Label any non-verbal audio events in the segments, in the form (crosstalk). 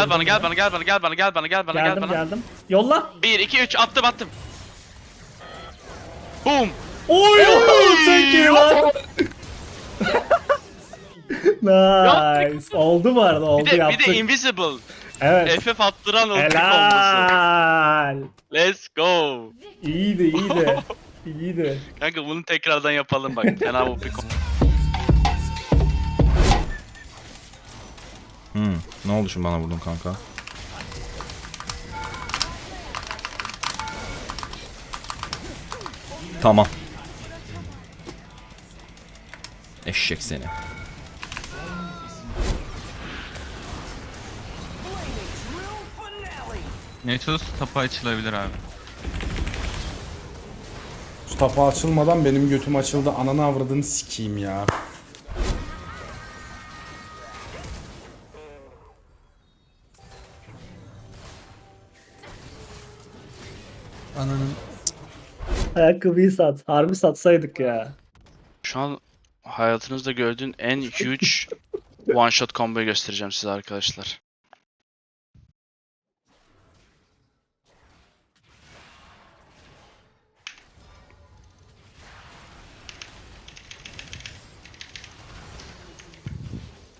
Gel bana gel bana gel bana gel bana gel bana gel bana gel Geldim bana. geldim. Yolla. 1 2 3 attım attım. Boom. Oy thank you lan. (laughs) nice. Oldu bu arada oldu Bir de, bir yaptık. de invisible. evet. FF attıran ulti kombosu. Helal. Let's go. İyiydi iyiydi. (laughs) İyiydi. Kanka bunu tekrardan yapalım bak. Fena bu bir Hmm. Ne oldu şimdi bana vurdun kanka? Tamam. Eşek seni. Natus tapa açılabilir abi. Şu tapa açılmadan benim götüm açıldı. Ananı avradını sikeyim ya. Ayakkabıyı sat. Harbi satsaydık ya. Şu an hayatınızda gördüğün en huge (laughs) one shot combo'yu göstereceğim size arkadaşlar.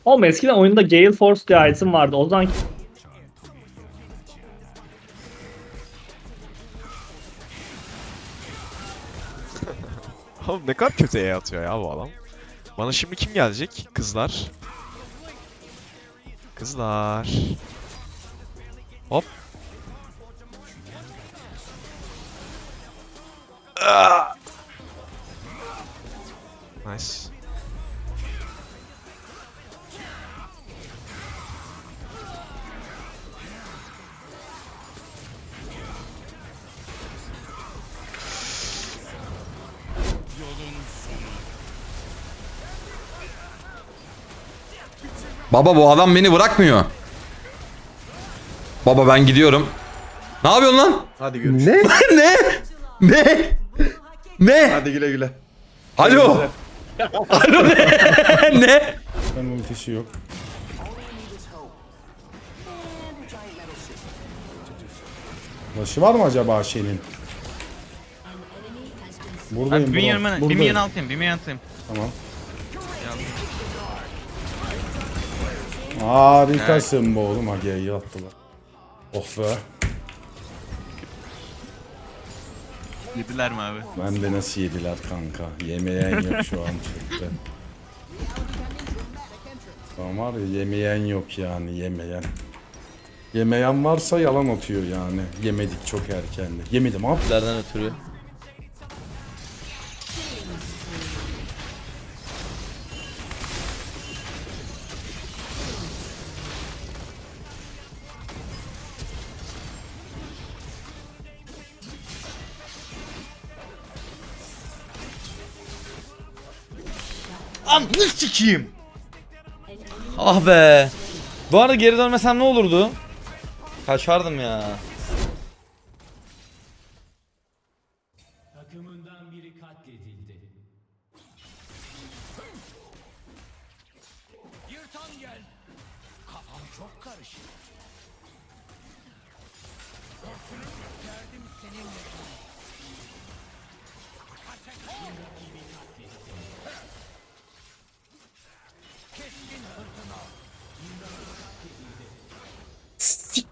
Oğlum eskiden oyunda Gale Force diye item vardı. O zaman Oğlum ne kadar kötü E atıyor ya bu adam. Bana şimdi kim gelecek? Kızlar. Kızlar. Hop. Ah! Nice. Baba bu adam beni bırakmıyor. Baba ben gidiyorum. Ne yapıyorsun lan? Hadi görüşürüz. Ne? (laughs) ne? Ne? Ne? Hadi güle güle. Alo. Alo ne? ne? Ben ultisi yok. Başı var mı acaba şeyin? Buradayım Abi bir bro. yanıma, bir Buradayım. yan atayım, bir yan atayım. Tamam. Harikasın bu oğlum. Age'yi attılar. Oh be. Yediler mi abi? Ben de nasıl yediler kanka. Yemeyen yok şu an chatte. Tamam var ya yemeyen yok yani yemeyen. Yemeyen varsa yalan atıyor yani. Yemedik çok erken de. Yemedim abi. Nereden ötürü? Anlı sikeyim. Ah be. Bu arada geri dönmesem ne olurdu? Kaçardım ya.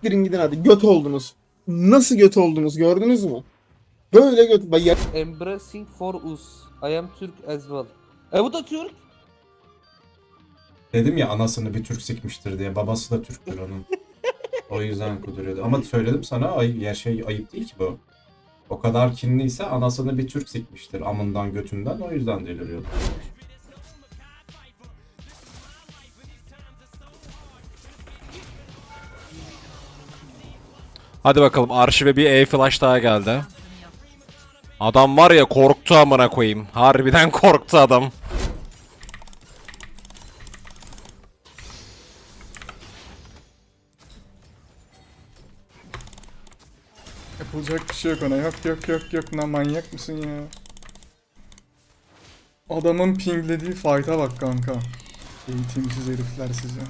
Siktirin gidin hadi göt oldunuz. Nasıl göt oldunuz gördünüz mü? Böyle göt. Bak ya- Embracing for us. I am Türk as well. E bu da Türk. Dedim ya anasını bir Türk sikmiştir diye. Babası da Türktür onun. (laughs) o yüzden kuduruyordu. Ama söyledim sana ay ya şey ayıp değil ki bu. O kadar kinliyse anasını bir Türk sikmiştir amından götünden o yüzden deliriyordu. Hadi bakalım arşive bir E-Flash daha geldi. Adam var ya korktu amına koyayım. Harbiden (laughs) korktu adam. Yapılacak bir şey yok ona. Yok yok yok yok. Lan manyak mısın ya? Adamın pinglediği fight'a bak kanka. Eğitimsiz herifler size.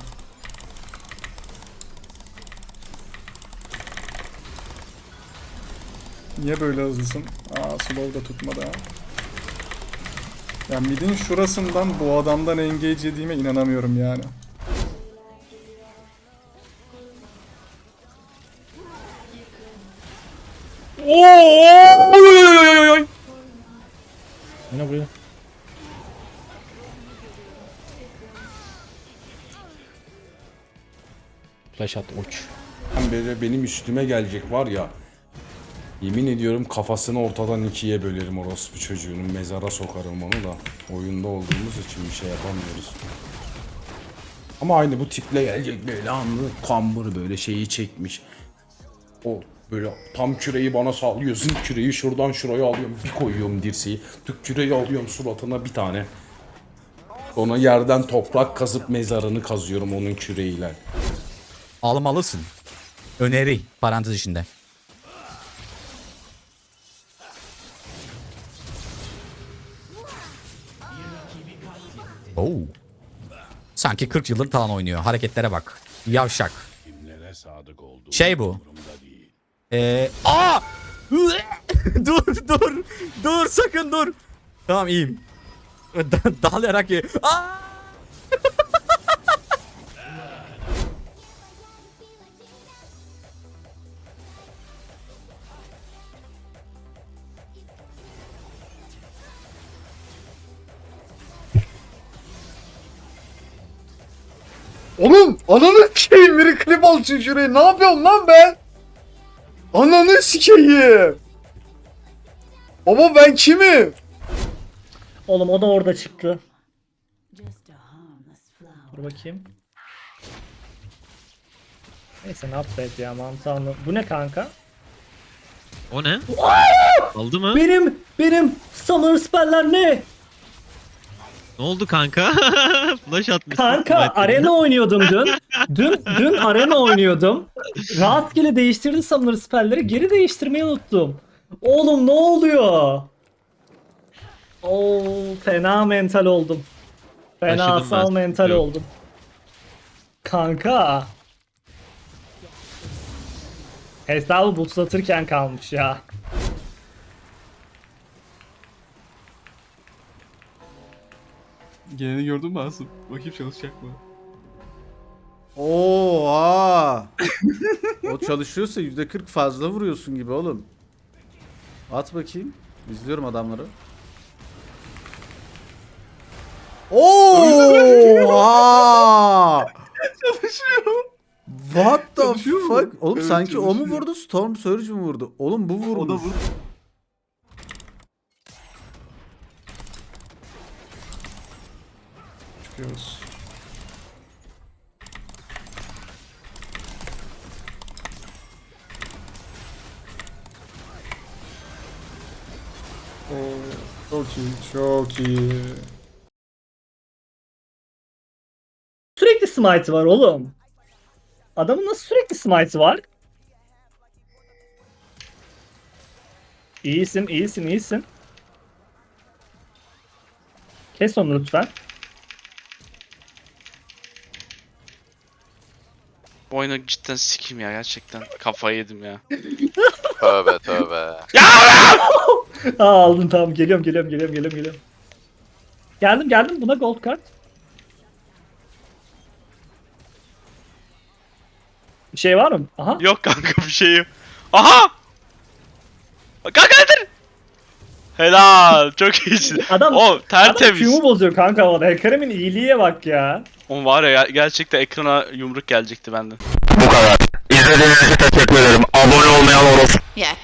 Niye böyle hızlısın? Aa slow da tutmadı ha. Ya midin şurasından bu adamdan engage yediğime inanamıyorum yani. Ne buraya? Flash at uç. Böyle benim üstüme gelecek var ya. Yemin ediyorum kafasını ortadan ikiye bölerim orospu çocuğunun mezara sokarım onu da. Oyunda olduğumuz için bir şey yapamıyoruz. Ama aynı bu tiple gelecek böyle anlı kambur böyle şeyi çekmiş. O böyle tam küreyi bana sallıyorsun küreyi şuradan şuraya alıyorum bir koyuyorum dirseği. Tık küreyi alıyorum suratına bir tane. Ona yerden toprak kazıp mezarını kazıyorum onun küreğiyle. Almalısın. Öneri parantez içinde. Sanki 40 yıldır falan oynuyor. Hareketlere bak. Yavşak. Şey bu. Ee, aa! (laughs) dur dur. Dur sakın dur. Tamam iyiyim. Da- Dalayarak ye. Aa! Oğlum ananı sikeyim biri klip al şu şuraya. Ne yapıyorsun lan ben? Ananı sikeyim. Baba ben kimim? Oğlum o da orada çıktı. Dur bakayım. Neyse ne yapacağız ya mantığı Bu ne kanka? O ne? Aldı mı? Benim, benim Summer Spell'ler ne? Ne oldu kanka? (laughs) Flash atmış. Kanka arena oynuyordum dün. Dün dün arena oynuyordum. Rastgele değiştirdi Summoner spellleri geri değiştirmeyi unuttum. Oğlum ne oluyor? Oo fena mental oldum. Taşıdım ben, Fenasal sıkıntı mental yok. oldum. Kanka. Hesabı bootlatırken kalmış ya. Geleni gördün mü Asım? Bakayım çalışacak mı? Oha! (laughs) o çalışıyorsa %40 fazla vuruyorsun gibi oğlum. At bakayım. İzliyorum adamları. Oha! Çalışıyor. What the fuck? Oğlum sanki o mu vurdu? Storm Surge mu vurdu? Oğlum bu vurmuş. O da vurdu. Çıkıyoruz. Oo, çok iyi, çok iyi. Sürekli smite var oğlum. Adamın nasıl sürekli smite var? İyisin, iyisin, iyisin. Kes onu lütfen. Bu oyunu cidden sikeyim ya gerçekten. Kafayı yedim ya. Tövbe tövbe. Aa aldın tamam geliyorum geliyorum geliyorum geliyorum geliyorum. Geldim geldim buna gold card. Bir şey var mı? Aha. Yok kanka bir şey yok. Aha! Kanka nedir? Helal. Çok iyisin. Adam, O adam tertemiz. Q'mu bozuyor kanka o da. Hacker'imin iyiliğe bak ya. O var ya gerçekten ekrana yumruk gelecekti benden. Bu kadar. İzlediğiniz için teşekkür ederim. Abone olmayan orospu. Yeah,